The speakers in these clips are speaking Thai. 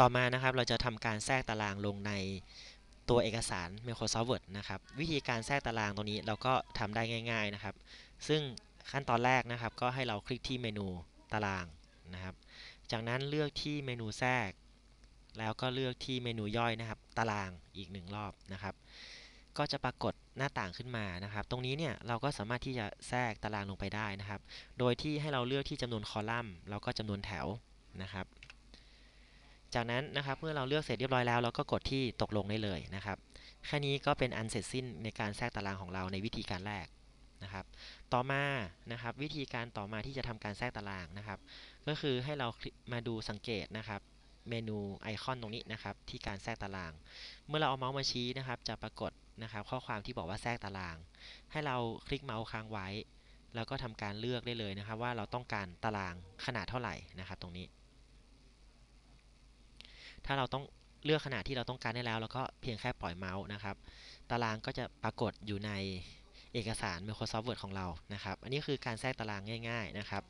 ต่อมานะครับเราจะทำการแทรกตารางลงในตัวเอกสาร Microsoft Word นะครับ วิธีการแทรกตารางตรงนี้เราก็ทำได้ง่าย ๆนะครับ ซึ่งขั้นตอนแรกนะครับ ก็ให้เราคลิกที่เมนูตารางนะครับ จากนั้นเลือกที่เมนูแทรก แล้วก็เลือกที่เมนูย่อยนะครับ ตารางอีกหนึ่งรอบนะครับ ก็จะปรากฏหน้าต่างขึ้นมานะครับ ตรงนี้เนี่ยเราก็สามารถที่จะแทรกตารางลงไปได้นะครับ โดยที่ให้เราเลือกที่จำนวนคอลัมน์ แล้วก็จำนวนแถวนะครับ จากนั้นนะครับเมื่อเราเลือกเสร็จเรียบร้อยแล้วเราก็กดที่ตกลงได้เลยนะครับแค่นี้ก็เป็นอันเสร็จสิ้นในการแทรกตารางของเราในวิธีการแรกนะครับ ต่อมานะครับวิธีการต่อมาที่จะทำการแทรกตารางนะครับ ก็คือให้เรามาดูสังเกตนะครับเมนูไอคอนตรงนี้นะครับที่การแทรกตาราง เมื่อเราเอาเมาส์มาชี้นะครับ จะปรากฏนะครับข้อความที่บอกว่าแทรกตาราง ให้เราคลิกเมาส์ค้างไว้ แล้วก็ทำการเลือกได้เลยนะครับ ว่าเราต้องการตารางขนาดเท่าไหร่นะครับ ตรงนี้ ถ้าเราต้องเลือกขนาดที่เราต้องการได้แล้ว เราก็เพียงแค่ปล่อยเมาส์นะครับ ตารางก็จะปรากฏอยู่ในเอกสาร Microsoft Word ของเรานะครับ อันนี้คือการแทรกตารางง่าย ๆนะครับ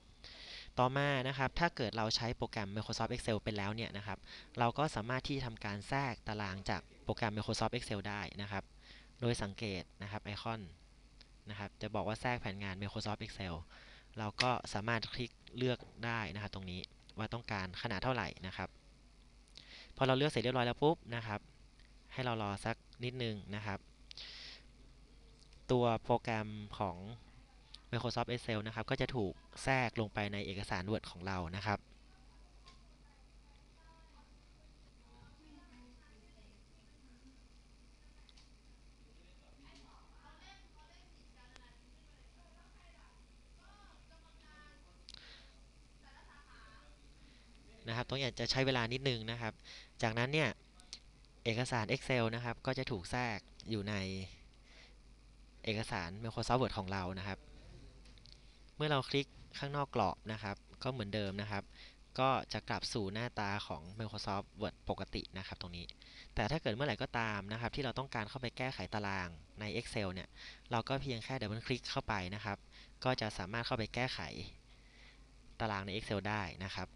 ต่อมานะครับ ถ้าเกิดเราใช้โปรแกรม Microsoft Excel เป็นแล้วเนี่ยนะครับ เราก็สามารถที่ทำการแทรกตารางจากโปรแกรม Microsoft Excel ได้นะครับ โดยสังเกตนะครับไอคอนนะครับ จะบอกว่าแทรกแผนงาน Microsoft Excel เราก็สามารถคลิกเลือกได้นะครับตรงนี้ว่าต้องการขนาดเท่าไหร่นะครับ อเราเลือกเสร็จเรียบร้อยแล้วปุ๊บนะครับ ให้เรารอสักนิดนึงนะครับ ตัวโปรแกรมของ Microsoft Excel นะครับ ก็จะถูกแทรกลงไปในเอกสาร Word ของเรานะครับ นะครับตรงนี้จะใช้เวลานิดนึงนะครับ จากนั้นเนี่ยเอกสาร Excel นะครับ ก็จะถูกแทรกอยู่ในเอกสาร Microsoft Word ของเรานะครับ เมื่อเราคลิกข้างนอกกรอบนะครับ ก็เหมือนเดิมนะครับ ก็จะกลับสู่หน้าตาของ Microsoft Word ปกตินะครับ ตรงนี้ แต่ถ้าเกิดเมื่อไหร่ก็ตามนะครับ ที่เราต้องการเข้าไปแก้ไขตารางใน Excel เนี่ย เราก็เพียงแค่ดับเบิลคลิกเข้าไปนะครับ ก็จะสามารถเข้าไปแก้ไขตารางใน Excel ได้นะครับ